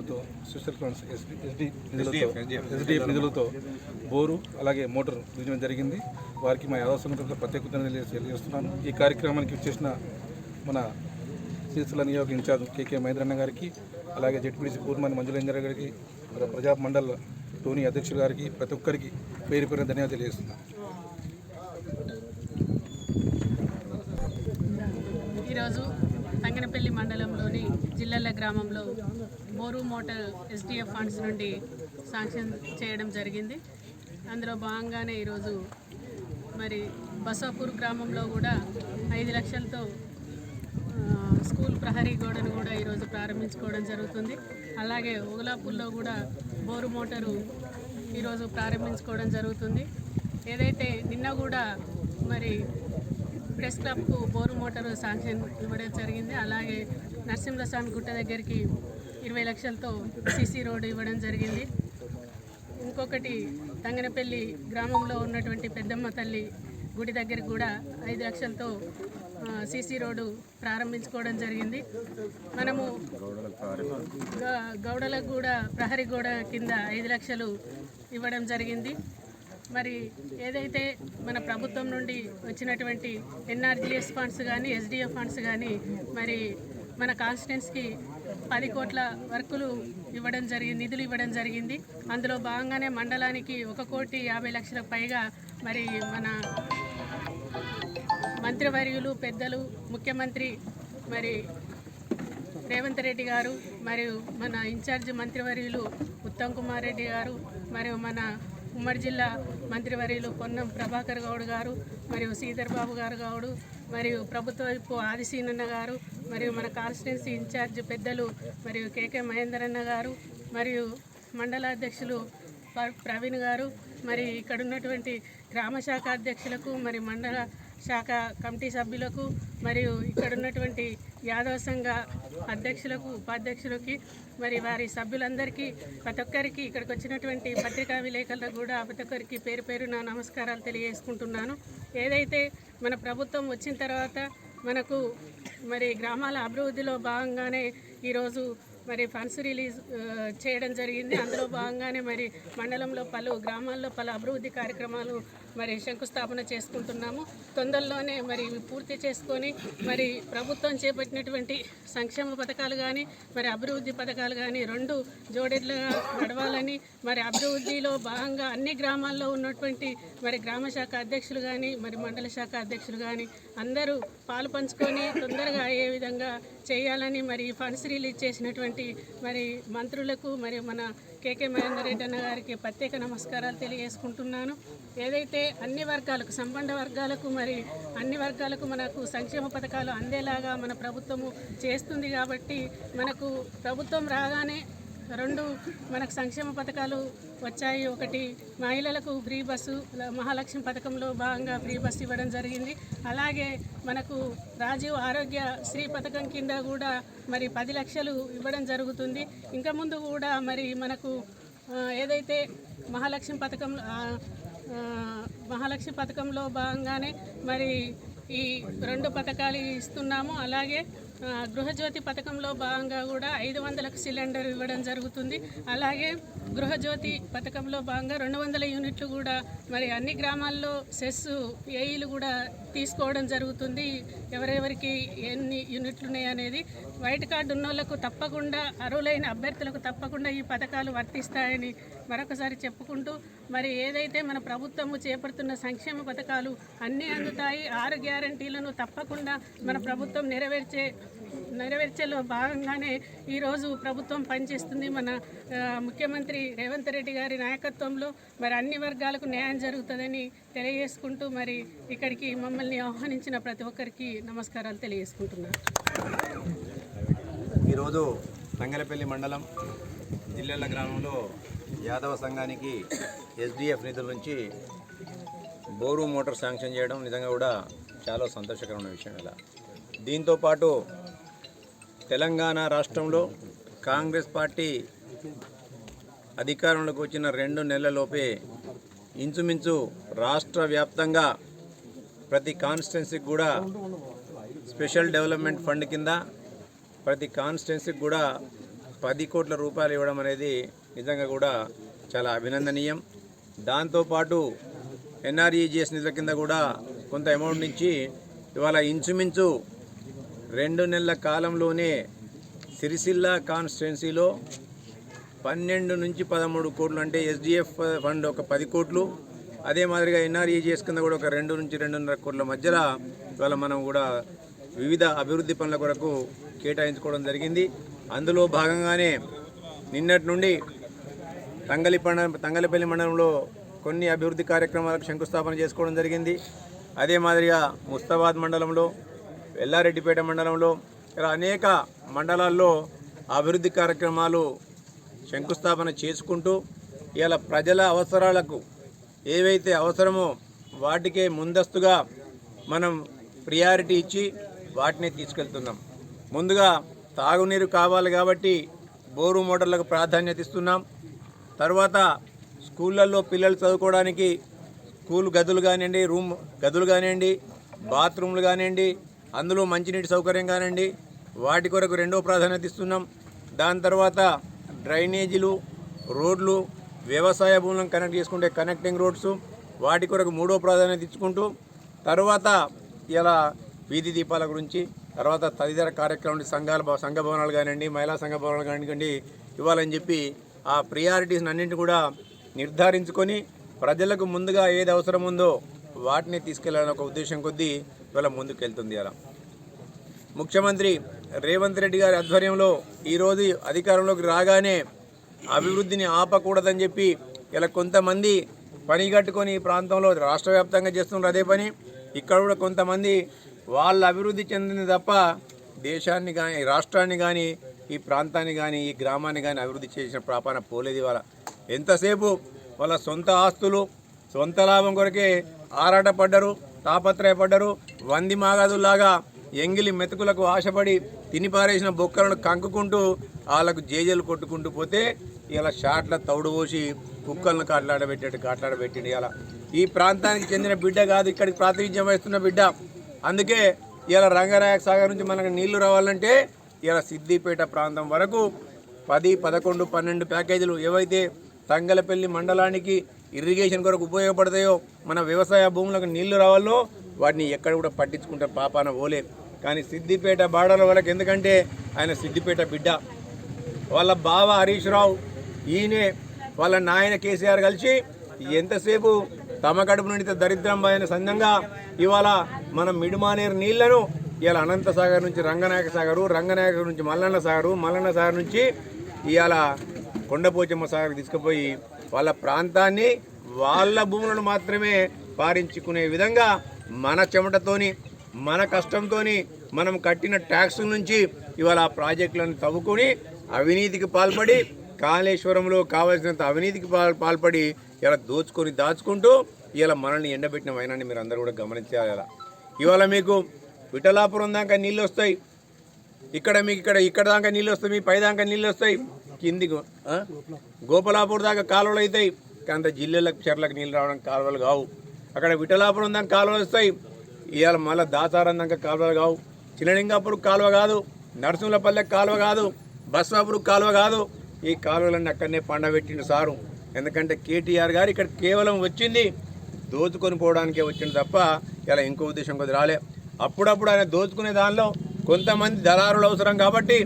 నిధులతో social funds SD SD నిధులతో SDF నిధులతో బోరు అలాగే మోటార్ నిర్మించడం జరిగింది. వారికి మా యాదవ సంఘం తరఫున ప్రత్యేక తెలియజేస్తున్నాను. ఈ కార్యక్రమానికి చేసిన మన సిరిసిల్ల నియోజక ఇన్ఛార్జ్ కేకే మహేంద్రన్న గారికి అలాగే జడ్పీసీ పూర్మని మంజులేందర్ గారికి ప్రజా మండల్ టోనీ అధ్యక్షులు గారికి ప్రతి ఒక్కరికి పేరు పేరున ధన్యవాదాలు తెలియజేస్తున్నాను. ఈరోజు తంగనపల్లి మండలంలోని జిల్లెల గ్రామంలో బోరు మోటార్ ఎస్డిఎఫ్ ఫండ్స్ నుండి శాంక్షన్ చేయడం జరిగింది. అందులో భాగంగానే ఈరోజు మరి బసాపూర్ గ్రామంలో కూడా ఐదు లక్షలతో స్కూల్ ప్రహరీ గోడను కూడా ఈరోజు ప్రారంభించుకోవడం జరుగుతుంది. అలాగే ఉగలాపూర్లో కూడా బోరు మోటారు ఈరోజు ప్రారంభించుకోవడం జరుగుతుంది. ఏదైతే నిన్న కూడా మరి ప్రెస్ క్లబ్కు బోరు మోటారు శాంక్షన్ ఇవ్వడం జరిగింది. అలాగే నరసింహస్వామి గుట్ట దగ్గరికి ఇరవై లక్షలతో సీసీ రోడ్డు ఇవ్వడం జరిగింది. ఇంకొకటి తంగనపల్లి గ్రామంలో ఉన్నటువంటి పెద్దమ్మ తల్లి గుడి దగ్గర కూడా ఐదు లక్షలతో సీసీ రోడ్డు ప్రారంభించుకోవడం జరిగింది. మనము గ- గౌడలకు కూడా ప్రహరీ గోడ కింద ఐదు లక్షలు ఇవ్వడం జరిగింది. మరి ఏదైతే మన ప్రభుత్వం నుండి వచ్చినటువంటి ఎన్ఆర్జిఎస్ ఫండ్స్ కానీ ఎస్డిఎఫ్ ఫండ్స్ కానీ మరి మన కాన్స్టిట్యున్స్కి పది కోట్ల వర్కులు ఇవ్వడం జరిగింది నిధులు ఇవ్వడం జరిగింది. అందులో భాగంగానే మండలానికి ఒక కోటి యాభై లక్షలకు పైగా మరి మన మంత్రివర్యులు పెద్దలు ముఖ్యమంత్రి మరి రేవంత్ రెడ్డి గారు మరియు మన ఇన్ఛార్జ్ మంత్రివర్యులు ఉత్తమ్ కుమార్ రెడ్డి గారు మరియు మన ఉమ్మడి జిల్లా మంత్రివర్యులు పొన్నం ప్రభాకర్ గౌడ్ గారు మరియు శ్రీధర్ బాబు గారు గౌడు మరియు ప్రభుత్వ వైపు ఆదిశీనన్న గారు మరియు మన కాన్స్టిట్యున్సీ ఇన్ఛార్జ్ పెద్దలు మరియు కేకే మహేందరన్న అన్న గారు మరియు మండల అధ్యక్షులు ప- ప్రవీణ్ గారు మరి ఇక్కడ ఉన్నటువంటి గ్రామ శాఖ అధ్యక్షులకు మరి మండల శాఖ కమిటీ సభ్యులకు మరియు ఇక్కడ ఉన్నటువంటి యాదవ సంఘ అధ్యక్షులకు ఉపాధ్యక్షులకి మరి వారి సభ్యులందరికీ ప్రతి ఒక్కరికి ఇక్కడికి వచ్చినటువంటి పత్రికా విలేకరులకు కూడా ప్రతి ఒక్కరికి పేరు పేరు నా నమస్కారాలు తెలియజేసుకుంటున్నాను. ఏదైతే మన ప్రభుత్వం వచ్చిన తర్వాత మనకు మరి గ్రామాల అభివృద్ధిలో భాగంగానే ఈరోజు మరి ఫండ్స్ రిలీజ్ చేయడం జరిగింది. అందులో భాగంగానే మరి మండలంలో పలు గ్రామాల్లో పలు అభివృద్ధి కార్యక్రమాలు మరి శంకుస్థాపన చేసుకుంటున్నాము. తొందరలోనే మరి ఇవి పూర్తి చేసుకొని మరి ప్రభుత్వం చేపట్టినటువంటి సంక్షేమ పథకాలు కానీ మరి అభివృద్ధి పథకాలు కానీ రెండు జోడెడ్లుగా నడవాలని మరి అభివృద్ధిలో భాగంగా అన్ని గ్రామాల్లో ఉన్నటువంటి మరి గ్రామ శాఖ అధ్యక్షులు కానీ మరి మండల శాఖ అధ్యక్షులు కానీ అందరూ పాలు పంచుకొని తొందరగా అయ్యే విధంగా చేయాలని మరి ఫండ్స్ రిలీజ్ చేసినటువంటి మరి మంత్రులకు మరి మన కేకే మహేందర్ రెడ్డి అన్న గారికి ప్రత్యేక నమస్కారాలు తెలియజేసుకుంటున్నాను. ఏదైతే అన్ని వర్గాలకు సంబంధ వర్గాలకు మరి అన్ని వర్గాలకు మనకు సంక్షేమ పథకాలు అందేలాగా మన ప్రభుత్వము చేస్తుంది కాబట్టి మనకు ప్రభుత్వం రాగానే రెండు మనకు సంక్షేమ పథకాలు వచ్చాయి. ఒకటి మహిళలకు ఫ్రీ బస్సు మహాలక్ష్మి పథకంలో భాగంగా ఫ్రీ బస్సు ఇవ్వడం జరిగింది. అలాగే మనకు రాజీవ్ ఆరోగ్య శ్రీ పథకం కింద కూడా మరి పది లక్షలు ఇవ్వడం జరుగుతుంది. ఇంకా ముందు కూడా మరి మనకు ఏదైతే మహాలక్ష్మి పథకం మహాలక్ష్మి పథకంలో భాగంగానే మరి ఈ రెండు పథకాలు ఇస్తున్నాము. అలాగే గృహజ్యోతి పథకంలో భాగంగా కూడా ఐదు వందలకు సిలిండర్ ఇవ్వడం జరుగుతుంది. అలాగే గృహజ్యోతి పథకంలో భాగంగా రెండు వందల యూనిట్లు కూడా మరి అన్ని గ్రామాల్లో సెస్ ఏఈలు కూడా తీసుకోవడం జరుగుతుంది. ఎవరెవరికి ఎన్ని యూనిట్లు ఉన్నాయి అనేది వైట్ కార్డు ఉన్న వాళ్ళకు తప్పకుండా అర్హులైన అభ్యర్థులకు తప్పకుండా ఈ పథకాలు వర్తిస్తాయని మరొకసారి చెప్పుకుంటూ మరి ఏదైతే మన ప్రభుత్వము చేపడుతున్న సంక్షేమ పథకాలు అన్నీ అందుతాయి ఆరు గ్యారంటీలను తప్పకుండా మన ప్రభుత్వం నెరవేర్చే నెరవేర్చేలో భాగంగానే ఈరోజు ప్రభుత్వం పనిచేస్తుంది. మన ముఖ్యమంత్రి రేవంత్ రెడ్డి గారి నాయకత్వంలో మరి అన్ని వర్గాలకు న్యాయం జరుగుతుందని తెలియజేసుకుంటూ మరి ఇక్కడికి మమ్మల్ని ఆహ్వానించిన ప్రతి ఒక్కరికి నమస్కారాలు తెలియజేసుకుంటున్నాను ఈరోజు తంగలపల్లి మండలం జిల్లెల గ్రామంలో యాదవ సంఘానికి ఎస్డిఎఫ్ నిధుల నుంచి బోరు మోటార్ శాంక్షన్ చేయడం నిజంగా కూడా చాలా సంతోషకరమైన విషయం ఇలా. దీంతోపాటు తెలంగాణ రాష్ట్రంలో కాంగ్రెస్ పార్టీ అధికారంలోకి వచ్చిన రెండు నెలలలోపే ఇంచుమించు రాష్ట్ర వ్యాప్తంగా ప్రతి కాన్స్టిట్యున్సీకి కూడా స్పెషల్ డెవలప్మెంట్ ఫండ్ కింద ప్రతి కాన్స్టిట్యున్సీకి కూడా పది కోట్ల రూపాయలు ఇవ్వడం అనేది నిజంగా కూడా చాలా అభినందనీయం. దాంతోపాటు ఎన్ఆర్ఈజిఎస్ నిధుల కింద కూడా కొంత అమౌంట్ నుంచి ఇవాళ ఇంచుమించు రెండు నెలల కాలంలోనే సిరిసిల్ల కాన్స్టిట్యున్సీలో పన్నెండు నుంచి పదమూడు కోట్లు అంటే ఎస్డిఎఫ్ ఫండ్ ఒక పది కోట్లు. అదే మాదిరిగా ఎన్ఆర్ఈజిఎస్ కింద కూడా ఒక రెండు నుంచి రెండున్నర కోట్ల మధ్యలో ఇవాళ మనం కూడా వివిధ అభివృద్ధి పనుల కొరకు కేటాయించుకోవడం జరిగింది. అందులో భాగంగానే నిన్నటి నుండి తంగలిపండ తంగలిపల్లి మండలంలో కొన్ని అభివృద్ధి కార్యక్రమాలకు శంకుస్థాపన చేసుకోవడం జరిగింది. అదే మాదిరిగా ముస్తాబాద్ మండలంలో ఎల్లారెడ్డిపేట మండలంలో ఇలా అనేక మండలాల్లో అభివృద్ధి కార్యక్రమాలు శంకుస్థాపన చేసుకుంటూ ఇలా ప్రజల అవసరాలకు ఏవైతే అవసరమో వాటికే ముందస్తుగా మనం ప్రియారిటీ ఇచ్చి వాటిని తీసుకెళ్తున్నాం. ముందుగా తాగునీరు కావాలి కాబట్టి బోరు మోటార్లకు ప్రాధాన్యత ఇస్తున్నాం. తర్వాత స్కూళ్ళల్లో పిల్లలు చదువుకోవడానికి స్కూల్ గదులు కానివ్వండి రూమ్ గదులు కానివ్వండి బాత్రూమ్లు కానివ్వండి అందులో మంచినీటి సౌకర్యం కానివ్వండి వాటి కొరకు రెండో ప్రాధాన్యత ఇస్తున్నాం. దాని తర్వాత డ్రైనేజీలు రోడ్లు వ్యవసాయ భూములను కనెక్ట్ చేసుకుంటే కనెక్టింగ్ రోడ్స్ వాటి కొరకు మూడో ప్రాధాన్యత ఇచ్చుకుంటూ తర్వాత ఇలా వీధి దీపాల గురించి తర్వాత తదితర కార్యక్రమం సంఘాల సంఘ భవనాలు కానివ్వండి మహిళా సంఘ భవనాలు కానివ్వండి ఇవ్వాలని చెప్పి ఆ ప్రియారిటీస్ అన్నింటిని కూడా నిర్ధారించుకొని ప్రజలకు ముందుగా ఏది అవసరం ఉందో వాటిని తీసుకెళ్ళాలని ఒక ఉద్దేశం కొద్దీ ఇవాళ ముందుకెళ్తుంది అలా ముఖ్యమంత్రి రేవంత్ రెడ్డి గారి ఆధ్వర్యంలో ఈరోజు అధికారంలోకి రాగానే అభివృద్ధిని ఆపకూడదని చెప్పి ఇలా కొంతమంది పని కట్టుకొని ఈ ప్రాంతంలో రాష్ట్ర వ్యాప్తంగా చేస్తున్నారు అదే పని. ఇక్కడ కూడా కొంతమంది వాళ్ళ అభివృద్ధి చెందింది తప్ప దేశాన్ని కానీ రాష్ట్రాన్ని కానీ ఈ ప్రాంతాన్ని కానీ ఈ గ్రామాన్ని కానీ అభివృద్ధి చేసిన ప్రాపాన పోలేదు ఇవాళ. ఎంతసేపు వాళ్ళ సొంత ఆస్తులు సొంత లాభం కొరకే ఆరాటపడ్డరు తాపత్రయపడ్డరు వంది మాగాదుల్లాగా ఎంగిలి మెతుకులకు ఆశపడి తినిపారేసిన బొక్కలను కంకుకుంటూ వాళ్ళకు జేజలు కొట్టుకుంటూ పోతే ఇలా షాట్ల తౌడు పోసి కుక్కలను కాట్లాడబెట్టేట్టు కాట్లాడబెట్టిండు ఇలా ఈ ప్రాంతానికి చెందిన బిడ్డ కాదు ఇక్కడికి ప్రాతినిధ్యం వహిస్తున్న బిడ్డ. అందుకే ఇలా రంగనాయక సాగర్ నుంచి మనకు నీళ్ళు రావాలంటే ఇలా సిద్దిపేట ప్రాంతం వరకు పది పదకొండు పన్నెండు ప్యాకేజీలు ఏవైతే తంగలపల్లి మండలానికి ఇరిగేషన్ కొరకు ఉపయోగపడతాయో మన వ్యవసాయ భూములకు నీళ్ళు రావాలో వాటిని ఎక్కడ కూడా పట్టించుకుంటే పాపాన ఓలే. కానీ సిద్దిపేట బార్డర్ వాళ్ళకి ఎందుకంటే ఆయన సిద్దిపేట బిడ్డ. వాళ్ళ బావ హరీష్ రావు ఈయనే వాళ్ళ నాయన కేసీఆర్ కలిసి ఎంతసేపు తమ కడుపు నుండి దరిద్రం పోయిన సందంగా ఇవాళ మనం మిడిమానేరు నీళ్ళను ఇవాళ అనంత సాగర్ నుంచి రంగనాయక సాగరు రంగనాయక నుంచి మల్లన్న సాగరు మల్లన్న సాగర్ నుంచి ఇవాళ కొండపోచమ్మ సాగర్ తీసుకుపోయి వాళ్ళ ప్రాంతాన్ని వాళ్ళ భూములను మాత్రమే పారించుకునే విధంగా మన చెమటతోని మన కష్టంతోని మనం కట్టిన ట్యాక్స్ నుంచి ఇవాళ ఆ ప్రాజెక్టులను తవ్వుకొని అవినీతికి పాల్పడి కాళేశ్వరంలో కావలసినంత అవినీతికి పాల్ పాల్పడి ఇలా దోచుకొని దాచుకుంటూ ఇవాళ మనల్ని ఎండబెట్టిన వైనాన్ని మీరు అందరూ కూడా గమనించాలి? ఇలా ఇవాళ మీకు విఠలాపురం దాకా నీళ్ళు వస్తాయి. ఇక్కడ మీకు ఇక్కడ ఇక్కడ దాకా నీళ్ళు వస్తాయి మీ పై దాకా నీళ్ళు వస్తాయి. కిందికి గోపలాపూర్ దాకా కాలువలు అవుతాయి. అంత జిల్లెలకు చెర్లకు నీళ్ళు రావడం కాలువలు కావు. అక్కడ విఠలాపురం దాకా కాలువలు వస్తాయి. ఇవాళ మళ్ళీ దాసారం దాకా కాలువలు కావు. చిన్నలింగాపూర్ కాలువ కాదు నరసింహపల్లె కాలువ కాదు బస్వాపూర్ కాలువ కాదు. ఈ కాలువలన్నీ అక్కడనే పండబెట్టిండు సారు. ఎందుకంటే కేటీఆర్ గారు ఇక్కడ కేవలం వచ్చింది దోచుకొని పోవడానికే వచ్చింది తప్ప ఇలా ఇంకో ఉద్దేశం కొద్ది రాలే. అప్పుడప్పుడు ఆయన దోచుకునే దానిలో కొంతమంది దళారులు అవసరం కాబట్టి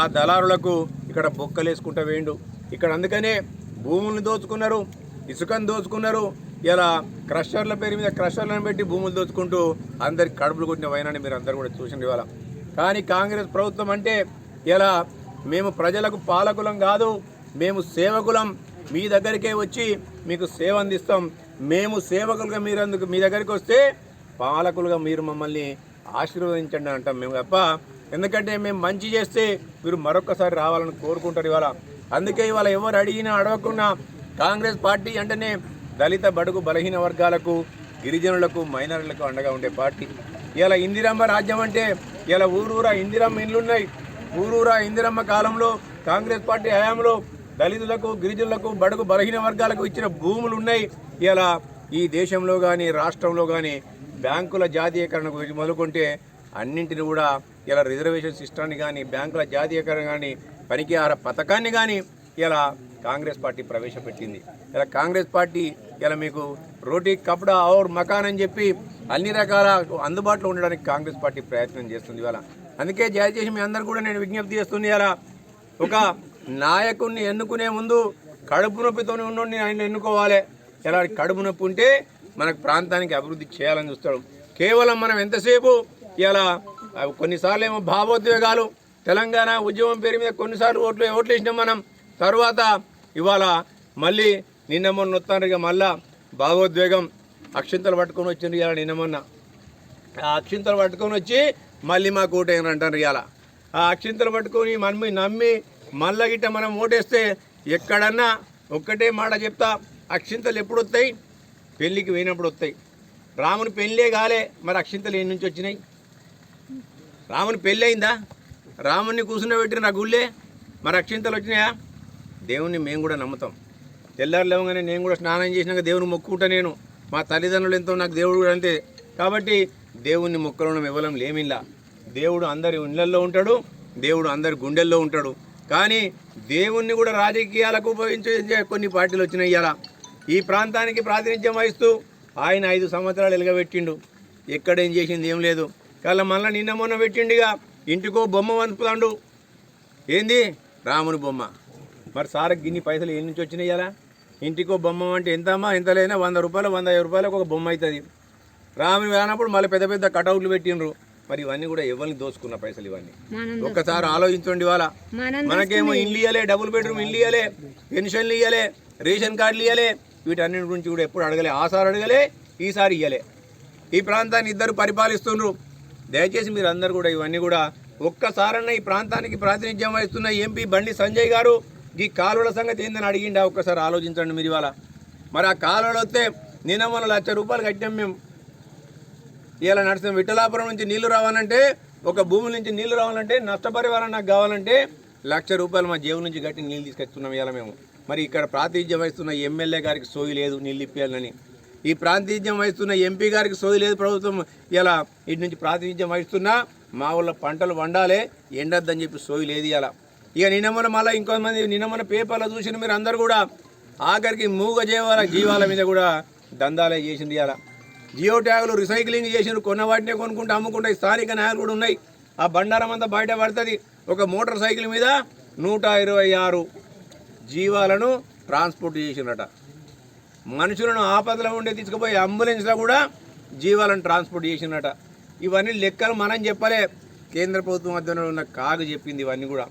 ఆ దళారులకు ఇక్కడ బొక్కలేసుకుంటూ వేయండు. ఇక్కడ అందుకనే భూములను దోచుకున్నారు ఇసుకను దోచుకున్నారు ఇలా క్రషర్ల పేరు మీద క్రషర్లను పెట్టి భూములు దోచుకుంటూ అందరికి కడుపులు కొట్టిన వైనాన్ని మీరు అందరూ కూడా చూసింది ఇవాళ. కానీ కాంగ్రెస్ ప్రభుత్వం అంటే ఇలా మేము ప్రజలకు పాలకులం కాదు మేము సేవకులం. మీ దగ్గరికే వచ్చి మీకు సేవ అందిస్తాం. మేము సేవకులుగా మీరందుకు మీ దగ్గరికి వస్తే పాలకులుగా మీరు మమ్మల్ని ఆశీర్వదించండి అంటాం మేము తప్ప. ఎందుకంటే మేము మంచి చేస్తే మీరు మరొకసారి రావాలని కోరుకుంటారు ఇవాళ. అందుకే ఇవాళ ఎవరు అడిగినా అడగకుండా కాంగ్రెస్ పార్టీ అంటేనే దళిత బడుగు బలహీన వర్గాలకు గిరిజనులకు మైనారులకు అండగా ఉండే పార్టీ. ఇలా ఇందిరమ్మ రాజ్యం అంటే ఇలా ఊరూరా ఇందిరమ్మ ఇండ్లున్నాయి ఊరూరా ఇందిరమ్మ కాలంలో కాంగ్రెస్ పార్టీ హయాంలో దళితులకు గిరిజనులకు బడుగు బలహీన వర్గాలకు ఇచ్చిన భూములు ఉన్నాయి ఇలా ఈ దేశంలో కానీ రాష్ట్రంలో కానీ బ్యాంకుల జాతీయకరణ గురించి మొదలుకుంటే అన్నింటిని కూడా ఇలా రిజర్వేషన్ సిస్టాన్ని కానీ బ్యాంకుల జాతీయకరణ కానీ పనికిహార పథకాన్ని కానీ ఇలా కాంగ్రెస్ పార్టీ ప్రవేశపెట్టింది. ఇలా కాంగ్రెస్ పార్టీ ఇలా మీకు రోటీ కపడా ఔర్ మకాన్ అని చెప్పి అన్ని రకాల అందుబాటులో ఉండడానికి కాంగ్రెస్ పార్టీ ప్రయత్నం చేస్తుంది ఇవాళ. అందుకే దయచేసి మీ అందరు కూడా నేను విజ్ఞప్తి చేస్తుంది ఇలా ఒక నాయకుడిని ఎన్నుకునే ముందు కడుపు నొప్పితోనే ఉన్నోడిని ఆయన ఎన్నుకోవాలి. ఇలా కడుపు నొప్పి ఉంటే మనకు ప్రాంతానికి అభివృద్ధి చేయాలని చూస్తాడు. కేవలం మనం ఎంతసేపు ఇలా కొన్నిసార్లు ఏమో భావోద్వేగాలు తెలంగాణ ఉద్యమం పేరు మీద కొన్నిసార్లు ఓట్లు ఓట్లు వేసినాం మనం. తర్వాత ఇవాళ మళ్ళీ నిన్న మొన్న వస్తాను ఇక మళ్ళా భావోద్వేగం అక్షింతలు పట్టుకొని వచ్చిండ్రు ఇలా నిన్న మొన్న. ఆ అక్షింతలు పట్టుకొని వచ్చి మళ్ళీ మాకు కూటేయని అంటారు ఇవాళ. ఆ అక్షింతలు పట్టుకొని నమ్మి నమ్మి మళ్ళా గిట్ట మనం ఓటేస్తే ఎక్కడన్నా ఒక్కటే మాట చెప్తా అక్షింతలు ఎప్పుడు వస్తాయి పెళ్ళికి పోయినప్పుడు వస్తాయి రాముని పెళ్ళే కాలే మరి అక్షింతలు ఏ నుంచి వచ్చినాయి? రాముని పెళ్ళి అయిందా? రాముని కూర్చుండబెట్టిన నా గుళ్ళే మరి అక్షింతలు వచ్చినాయా? దేవుణ్ణి మేము కూడా నమ్ముతాం. తెల్లారు లేవగానే నేను కూడా స్నానం చేసినాక దేవుని మొక్కుకుంటా నేను. మా తల్లిదండ్రులు ఎంతో నాకు దేవుడు కూడా అంతే. కాబట్టి దేవుణ్ణి మొక్కలను ఇవ్వలం లేమిలా దేవుడు అందరి ఇళ్ళల్లో ఉంటాడు దేవుడు అందరి గుండెల్లో ఉంటాడు. కానీ దేవుణ్ణి కూడా రాజకీయాలకు ఉపయోగించే కొన్ని పార్టీలు వచ్చినాయి ఇలా ఈ ప్రాంతానికి ప్రాతినిధ్యం వహిస్తూ ఆయన ఐదు సంవత్సరాలు ఎలుగబెట్టిండు. ఎక్కడేం చేసింది ఏం లేదు. కానీ మళ్ళీ నిన్న మొన్న పెట్టిండిగా ఇంటికో బొమ్మ వంపుతాండు ఏంది? రాముని బొమ్మ. మరి సార్ గిన్ని పైసలు ఏ నుంచి వచ్చినాయి ఇలా ఇంటికో బొమ్మ అంటే ఎంతమ్మా? ఎంతలైనా వంద రూపాయలు వంద యాభై రూపాయలకు ఒక బొమ్మ అవుతుంది రాముని వెళ్ళినప్పుడు మళ్ళీ పెద్ద పెద్ద కటౌట్లు పెట్టిండ్రు. మరి ఇవన్నీ కూడా ఎవరిని దోసుకున్న పైసలు ఇవన్నీ? ఒక్కసారి ఆలోచించండి ఇవాళ. మనకేమో ఇల్లు ఇయ్యలే డబుల్ బెడ్రూమ్ ఇల్లు ఇయ్యలే పెన్షన్లు ఇయ్యలే రేషన్ కార్డులు ఇయ్యలే వీటన్నిటి గురించి కూడా ఎప్పుడు అడగలే. ఆసారి అడగలే ఈసారి ఇయ్యలే. ఈ ప్రాంతాన్ని ఇద్దరు పరిపాలిస్తుండ్రు. దయచేసి మీరు అందరు కూడా ఇవన్నీ కూడా ఒక్కసారన్న ఈ ప్రాంతానికి ప్రాతినిధ్యం వహిస్తున్న ఎంపీ బండి సంజయ్ గారు ఈ కాలువల సంగతి ఏందని అడిగిండా? ఒక్కసారి ఆలోచించండి మీరు ఇవాళ. మరి ఆ కాలువలు వస్తే నిన్న మన లక్ష రూపాయలు కట్టాం మేము. ఇలా నడిచిన విఠలాపురం నుంచి నీళ్ళు రావాలంటే ఒక భూమి నుంచి నీళ్ళు రావాలంటే నష్టపరిహారం నాకు కావాలంటే లక్ష రూపాయలు మా జేబు నుంచి కట్టి నీళ్ళు తీసుకొచ్చున్నాం ఇలా మేము. మరి ఇక్కడ ప్రాతినిధ్యం వహిస్తున్న ఎమ్మెల్యే గారికి సోయి లేదు నీళ్ళు ఈ ప్రాతినిధ్యం వహిస్తున్న ఎంపీ గారికి సోయి లేదు ప్రభుత్వం. ఇలా ఇటు నుంచి ప్రాతినిధ్యం వహిస్తున్నా మా ఊళ్ళ పంటలు వండాలే ఎండద్దని చెప్పి సోయి లేదు ఇలా ఇక నిన్నమన మళ్ళీ ఇంకొంతమంది నిన్నమన పేపర్లో చూసిన మీరు అందరు కూడా ఆఖరికి మూగ జీవాల జీవాల మీద కూడా దందాలే చేసింది ఇలా జియో ట్యాగులు రీసైక్లింగ్ చేసిన కొన్న వాటినే కొనుక్కుంటూ అమ్ముకుంటాయి స్థానిక నాయకులు కూడా ఉన్నాయి. ఆ బండారం అంతా బయట పడుతుంది. ఒక మోటార్ సైకిల్ మీద నూట ఇరవై ఆరు జీవాలను ట్రాన్స్పోర్ట్ చేసినట మనుషులను ఆపదలో ఉండే తీసుకుపోయి అంబులెన్స్లో కూడా జీవాలను ట్రాన్స్పోర్ట్ చేసినట ఇవన్నీ లెక్కలు మనం చెప్పలే. కేంద్ర ప్రభుత్వం మధ్యలో ఉన్న కాగు చెప్పింది ఇవన్నీ కూడా.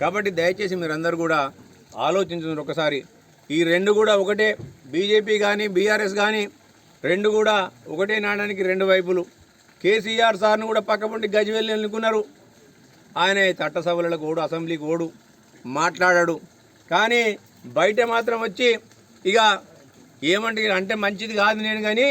కాబట్టి దయచేసి మీరందరూ కూడా ఆలోచించండి ఒకసారి. ఈ రెండు కూడా ఒకటే. బీజేపీ కానీ బీఆర్ఎస్ కానీ రెండు కూడా ఒకటే నాణానికి రెండు వైపులు. కేసీఆర్ సార్ను కూడా పక్కపండి గజవెల్లి అనుకున్నారు ఆయన చట్టసభలకు ఓడు అసెంబ్లీకి ఓడు. మాట్లాడాడు. కానీ బయట మాత్రం వచ్చి ఇక ఏమంటే అంటే మంచిది కాదు నేను కానీ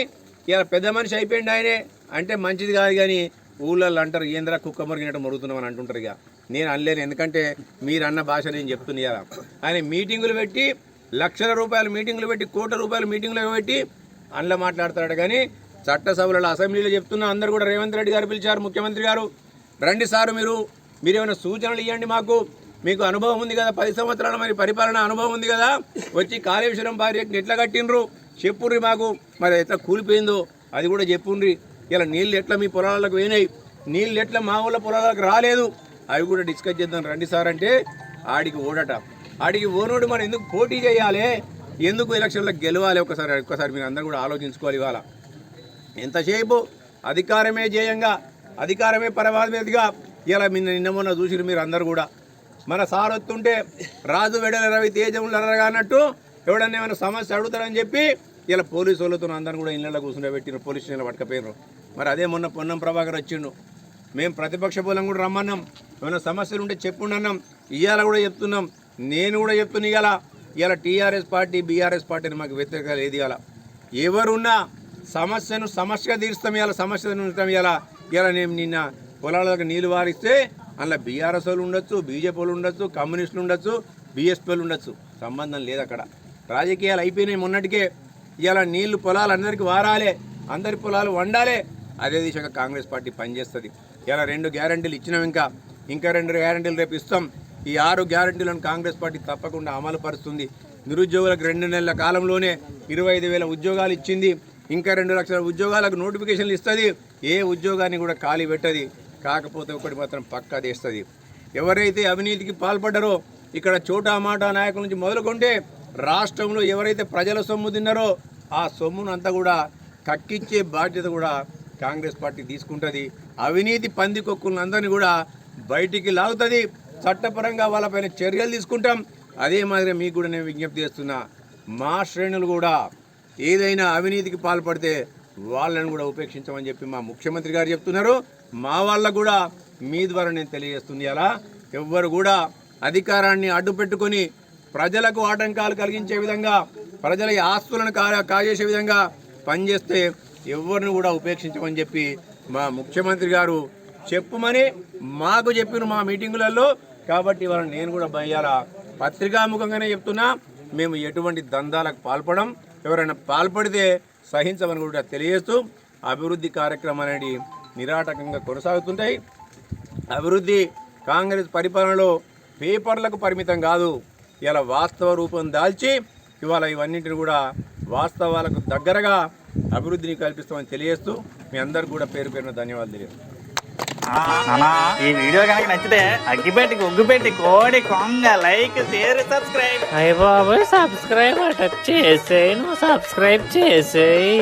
ఇలా పెద్ద మనిషి అయిపోయింది ఆయనే. అంటే మంచిది కాదు కానీ ఊళ్ళల్లో అంటారు ఏంద్రా కుక్క మురిగినట్టు మురుగుతున్నామని అంటుంటారు ఇక. నేను అనలేను ఎందుకంటే మీరు అన్న భాష నేను చెప్తున్నా ఆయన మీటింగులు పెట్టి లక్షల రూపాయలు మీటింగులు పెట్టి కోట్ల రూపాయలు మీటింగులు పెట్టి అందులో మాట్లాడతాడు కానీ చట్టసభలలో అసెంబ్లీలో చెప్తున్న అందరు కూడా రేవంత్ రెడ్డి గారు పిలిచారు ముఖ్యమంత్రి గారు. రండి సారు మీరు మీరేమైనా సూచనలు ఇవ్వండి మాకు. మీకు అనుభవం ఉంది కదా పది సంవత్సరాల మరి పరిపాలన అనుభవం ఉంది కదా వచ్చి కాళేశ్వరం ప్రాజెక్ట్ ఎట్లా కట్టిండ్రు? చెప్పుర్రి మాకు. మరి ఎట్లా కూలిపోయిందో అది కూడా చెప్పుండ్రి ఇలా నీళ్ళు ఎట్లా మీ పొలాలకు పోయినాయి? నీళ్ళు ఎట్లా మా ఊళ్ళ పొలాలకు రాలేదు? అవి కూడా డిస్కస్ చేద్దాం రండి సార్ అంటే ఆడికి ఓడట. ఆడికి ఓనోడు మనం ఎందుకు పోటీ చేయాలి? ఎందుకు ఎలక్షన్లో గెలవాలి ఒకసారి ఒక్కసారి మీరు అందరూ కూడా ఆలోచించుకోవాలి ఇవాళ. ఎంతసేపు? అధికారమే జయంగా. అధికారమే పరమాధిగా ఇలా నిన్న నిన్న మొన్న చూసిరు మీరు అందరు కూడా. మన సార్ వస్తుంటే రాజు వెడల రవి తేజములు అన్నట్టు ఎవడన్నా ఏమైనా సమస్య అడుగుతారని చెప్పి ఇలా పోలీసు వాళ్ళతో అందరిని కూడా ఇళ్ళలో కూర్చుంటే పెట్టిన పోలీస్ స్టేషన్లో పట్టుకపోయినారు మరి అదే మొన్న పొన్నం ప్రభాకర్ వచ్చిండు. మేము ప్రతిపక్ష బలం కూడా రమ్మన్నాం. ఏమైనా సమస్యలు ఉంటే చెప్పుండన్నాం ఇవాళ కూడా చెప్తున్నాం. నేను కూడా చెప్తున్నా ఇవాళ ఇవాళ టీఆర్ఎస్ పార్టీ బీఆర్ఎస్ పార్టీని మాకు వ్యతిరేకత లేదు ఇవాళ ఎవరున్నా సమస్యను సమస్యగా తీరుస్తాం ఇవాళ సమస్యను ఉంటాం ఇవాళ ఇవాళ నేను నిన్న పొలాలకు నీళ్ళు వారిస్తే అందులో బీఆర్ఎస్ వాళ్ళు ఉండొచ్చు బీజేపీ వాళ్ళు ఉండొచ్చు కమ్యూనిస్టులు ఉండొచ్చు బీఎస్పీ వాళ్ళు ఉండొచ్చు. సంబంధం లేదు అక్కడ. రాజకీయాలు అయిపోయినాయి మొన్నటికే. ఇవాళ నీళ్ళు పొలాలు అందరికీ వారాలే అందరి పొలాలు వండాలే. అదే దిశగా కాంగ్రెస్ పార్టీ పనిచేస్తుంది. ఇలా రెండు గ్యారంటీలు ఇచ్చినాం ఇంకా. ఇంకా రెండు గ్యారంటీలు రేపు ఇస్తాం. ఈ ఆరు గ్యారంటీలను కాంగ్రెస్ పార్టీ తప్పకుండా అమలు పరుస్తుంది. నిరుద్యోగులకు రెండు నెలల కాలంలోనే ఇరవై ఐదు వేల ఉద్యోగాలు ఇచ్చింది. ఇంకా రెండు లక్షల ఉద్యోగాలకు నోటిఫికేషన్లు ఇస్తుంది. ఏ ఉద్యోగాన్ని కూడా ఖాళీ పెట్టది. కాకపోతే ఒకటి మాత్రం పక్కా తీస్తుంది. ఎవరైతే అవినీతికి పాల్పడ్డారో ఇక్కడ చోటామాటా నాయకుల నుంచి మొదలుకొంటే రాష్ట్రంలో ఎవరైతే ప్రజల సొమ్ము తిన్నారో ఆ సొమ్మును అంతా కూడా కక్కిచ్చే బాధ్యత కూడా కాంగ్రెస్ పార్టీ తీసుకుంటుంది. అవినీతి పందికొక్కులందరినీ కూడా బయటికి లాగుతుంది. చట్టపరంగా వాళ్ళపైన చర్యలు తీసుకుంటాం. అదే మాదిరి మీకు కూడా నేను విజ్ఞప్తి చేస్తున్నా మా శ్రేణులు కూడా ఏదైనా అవినీతికి పాల్పడితే వాళ్ళని కూడా ఉపేక్షించమని చెప్పి మా ముఖ్యమంత్రి గారు చెప్తున్నారు. మా వాళ్ళకు కూడా మీ ద్వారా నేను తెలియజేస్తుంది. అలా ఎవ్వరు కూడా అధికారాన్ని అడ్డు పెట్టుకొని ప్రజలకు ఆటంకాలు కలిగించే విధంగా ప్రజల ఆస్తులను కా కాజేసే విధంగా పనిచేస్తే ఎవరిని కూడా ఉపేక్షించమని చెప్పి మా ముఖ్యమంత్రి గారు చెప్పుమని మాకు చెప్పిన మా మీటింగులలో. కాబట్టి వాళ్ళని నేను కూడా భయ్యాల పత్రికాముఖంగానే చెప్తున్నా మేము ఎటువంటి దందాలకు పాల్పడం ఎవరైనా పాల్పడితే సహించమని కూడా తెలియజేస్తూ అభివృద్ధి కార్యక్రమం అనేది నిరాటకంగా కొనసాగుతుంటాయి. అభివృద్ధి కాంగ్రెస్ పరిపాలనలో పేపర్లకు పరిమితం కాదు. ఇలా వాస్తవ రూపం దాల్చి ఇవాళ ఇవన్నింటిని కూడా వాస్తవాలకు దగ్గరగా అభివృద్ధిని కల్పిస్తామని తెలియజేస్తూ మీ అందరికి కూడా పేరు పేరున ధన్యవాదాలు అన్నా ఈ వీడియో కనుక నచ్చితే అగ్గిపెట్టి ఒగ్గుపెట్టి కోడి కొంగ లైక్ షేర్ సబ్స్క్రైబ్. అయ్య బాబోయ్ సబ్స్క్రైబ్ అట చేసేయి నువ్వు సబ్స్క్రైబ్ చేసేయి.